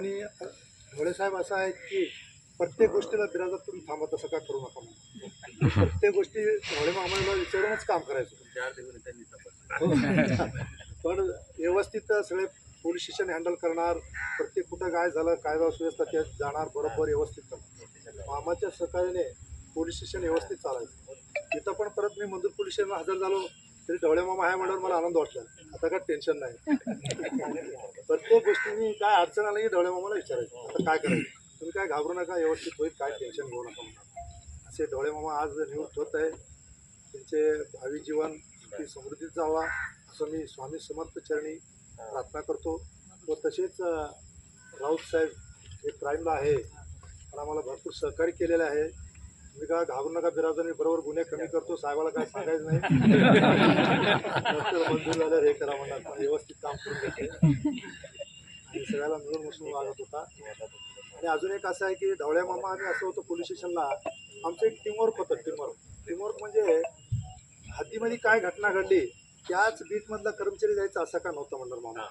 आणि साहेब असं आहे की प्रत्येक गोष्टीला बिराजात तुम्ही थांबत असं काय करू नका म्हणून. प्रत्येक गोष्टी ढोळे मामाला विचारूनच काम करायचं. पण व्यवस्थित सगळे पोलीस स्टेशन हँडल करणार प्रत्येक कुठं काय झालं कायदा सुव्यवस्था त्यात जाणार बरोबर व्यवस्थित करणार मामाच्या सहकार्याने पोलीस स्टेशन व्यवस्थित चालायचं. तिथं पण परत मी मंजूर पोलीस स्टेशनला हजर झालो. तरी ढवळे मामा आहे म्हणल्यावर मला आनंद वाटला. आता काय टेन्शन नाही. प्रत्येक गोष्टीनी काय अडचण आली की ढवळे मामाला विचारायचं. आता काय करायचं? तुम्ही काय घाबरू नका व्यवस्थित होईल काय टेन्शन घेऊ नका म्हणून. असे ढवळे मामा आज निवृत्त होत आहे. त्यांचे भावी जीवन सुखी समृद्धीत जावा असं मी स्वामी समर्थ चरणी प्रार्थना करतो. व तसेच राऊत साहेब हे प्राईमला आहे. आणि आम्हाला भरपूर सहकार्य केलेलं आहे. मी काय घाबरू नका बिराजर मी बरोबर गुन्हे कमी करतो साहेबाला काय सांगायचं नाही. मंजूर झाल्यावर हे करा म्हणणार व्यवस्थित काम करून घेते आणि सगळ्याला मिळून मिसळून वागत होता. आणि अजून एक असं आहे की ढवळ्या मामा आम्ही असं होतं पोलीस स्टेशनला आमचं एक टीमवर्क होतं टीमवर्क टीमवर्क म्हणजे हद्दीमध्ये काय घटना घडली त्याच बीटमधला कर्मचारी जायचा असा का नव्हता म्हणणार मामा?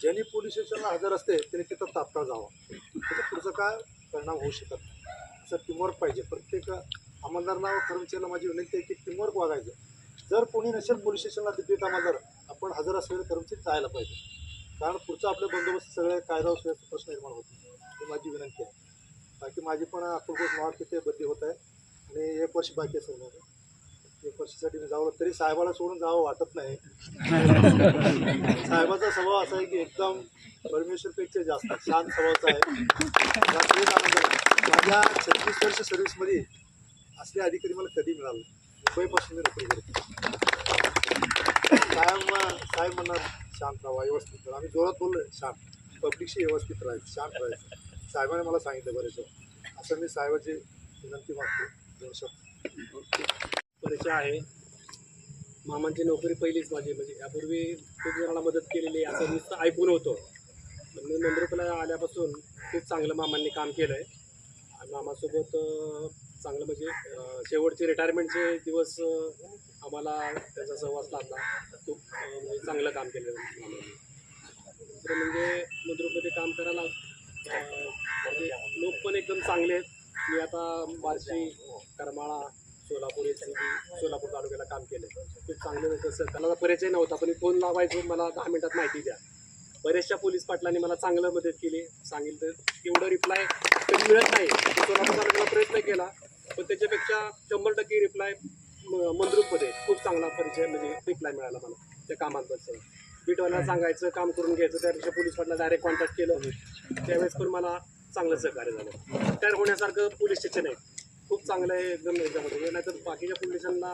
ज्यांनी पोलीस स्टेशनला हजर असते त्यांनी तिथं तात्काळ जावं. त्याचा पुढचा काय परिणाम होऊ शकत नाही. असं टीमवर्क पाहिजे. प्रत्येक अंमलदारांना व कर्मचाऱ्याला माझी विनंती आहे की टीमवर्क वागायचं जर कोणी नसेल पोलीस स्टेशनला तिथे अंमलदार आपण हजर असलेले कर्मचारी जायला पाहिजे. कारण पुढचा आपले बंदोबस्त सगळे कायदा सुव्यवस्था प्रश्न निर्माण होतो. ही माझी विनंती आहे. बाकी माझी पण अक्कलकोट मावळ तिथे बदली होत आहे. आणि एक वर्ष बाकी आहे सर वर्षासाठी मी जावं? तरी साहेबाला सोडून जावं वाटत नाही. साहेबाचा स्वभाव असा आहे की एकदम परमेश्वरपेक्षा जास्त शांत स्वभावाचा आहे. माझ्या छत्तीस वर्ष सर्व्हिसमध्ये असले अधिकारी मला कधी मिळाले मुंबईपासून मी नोकरी करतो कायम साहेब म्हणणार शांत राहा व्यवस्थित राहा. आम्ही जोरात बोललोय शांत. पब्लिकशी व्यवस्थित राहायचं शांत राहायचं. साहेबांनी मला सांगितलं बरेच. असं मी साहेबाची विनंती मागतो. दोन शब्द. परिचय आहे. मामांची नोकरी पहिलीच माझी म्हणजे यापूर्वी खूप जणांना मदत केलेली आहे असं नुसतं ऐकून होतो. पण मी मंद्रुपला आल्यापासून खूप चांगलं मामांनी काम केलं आहे आणि मामासोबत चांगलं म्हणजे शेवटचे रिटायरमेंटचे दिवस आम्हाला त्याचा सहवास लाभला. खूप म्हणजे चांगलं काम केलं मामांनी. दुसरं म्हणजे मंद्रुपमध्ये काम करायला म्हणजे लोक पण एकदम चांगले आहेत. मी आता बार्शी करमाळा सोलापूर एस सोलापूर तालुक्याला काम केलं खूप चांगलं होतं सर. त्याला परिचय नव्हता पण फोन लावायचो. मला दहा मिनिटात माहिती द्या. बऱ्याचशा पोलीस पाटलांनी मला चांगलं मदत केली. सांगितलं एवढं रिप्लाय कधी मिळत नाही. सोलापूर तालुक्याला प्रयत्न केला पण त्याच्यापेक्षा शंभर टक्के रिप्लाय मंद्रूपमध्ये. खूप चांगला परिचय म्हणजे रिप्लाय मिळाला मला त्या कामांबद्दल बीटवाला सांगायचं काम करून घ्यायचं. त्यापेक्षा पोलीस पाटला डायरेक्ट कॉन्टॅक्ट केलं. त्यावेळेस पण मला चांगलं सहकार्य झालं. रिटायर होण्यासारखं पोलीस स्टेशन आहे. खूप चांगलं आहे एकदम याच्यामध्ये. नाहीतर बाकीच्या पोलिसांना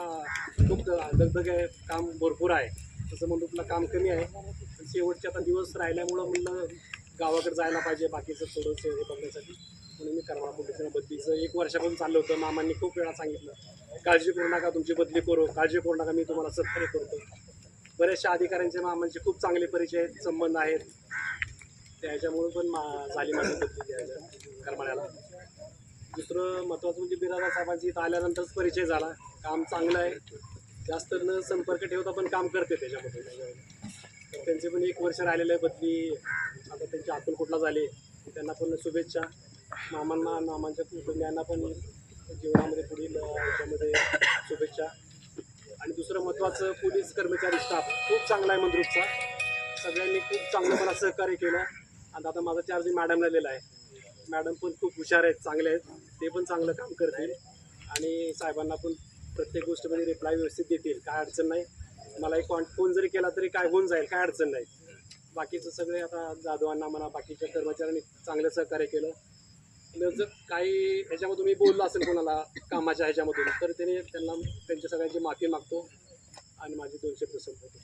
खूप दगदग आहे काम भरपूर आहे. तसं मंडूपला काम कमी आहे. शेवटचे आता दिवस राहिल्यामुळं म्हणलं गावाकडे जायला पाहिजे बाकीचं थोडंसं हे बघण्यासाठी. म्हणून मी करमाळा पोलिसांना बदलीचं एक वर्षापासून चाललं होतं. मामांनी खूप वेळा सांगितलं काळजी करू नका तुमची बदली करू काळजी करू नका मी तुम्हाला सत्कार करतो. बऱ्याचशा अधिकाऱ्यांचे मामांचे खूप चांगले परिचय आहेत संबंध आहेत. त्याच्यामुळे पण मा झाली माझी बदली करमाळ्याला. दुसरं महत्त्वाचं म्हणजे बिरादा साहेबांची इथं आल्यानंतरच परिचय झाला. काम चांगलं आहे. जास्त न संपर्क ठेवता पण काम करते त्याच्यामध्ये. त्यांचे पण एक वर्ष राहिलेलं आहे बदली आता त्यांचे कुठला झाले त्यांना पण शुभेच्छा. मामांना मामांच्या कुटुंबियांना पण जीवनामध्ये पुढील याच्यामध्ये शुभेच्छा. आणि दुसरं महत्त्वाचं पोलीस कर्मचारी स्टाफ खूप चांगला आहे मंद्रुपचा. सगळ्यांनी खूप चांगलं मला सहकार्य केलं. आणि आता माझा चार्ज मॅडमला दिलेला आहे. मॅडम पण खूप हुशार आहेत चांगले आहेत. ते पण चांगलं काम करतील. आणि साहेबांना पण प्रत्येक गोष्टीमध्ये रिप्लाय व्यवस्थित देतील. काय अडचण नाही. मला एक कॉन्ट फोन जरी केला तरी काय होऊन जाईल काय अडचण नाही. बाकीचं सगळे आता जाधवांना म्हणा बाकीच्या कर्मचाऱ्यांनी चांगलं सहकार्य केलं. जर काही ह्याच्यामधून मी बोललो असेल कोणाला कामाच्या ह्याच्यामधून तर त्याने त्यांना त्यांच्या सगळ्यांची माफी मागतो. आणि माझे दोनशे प्रसंग होते.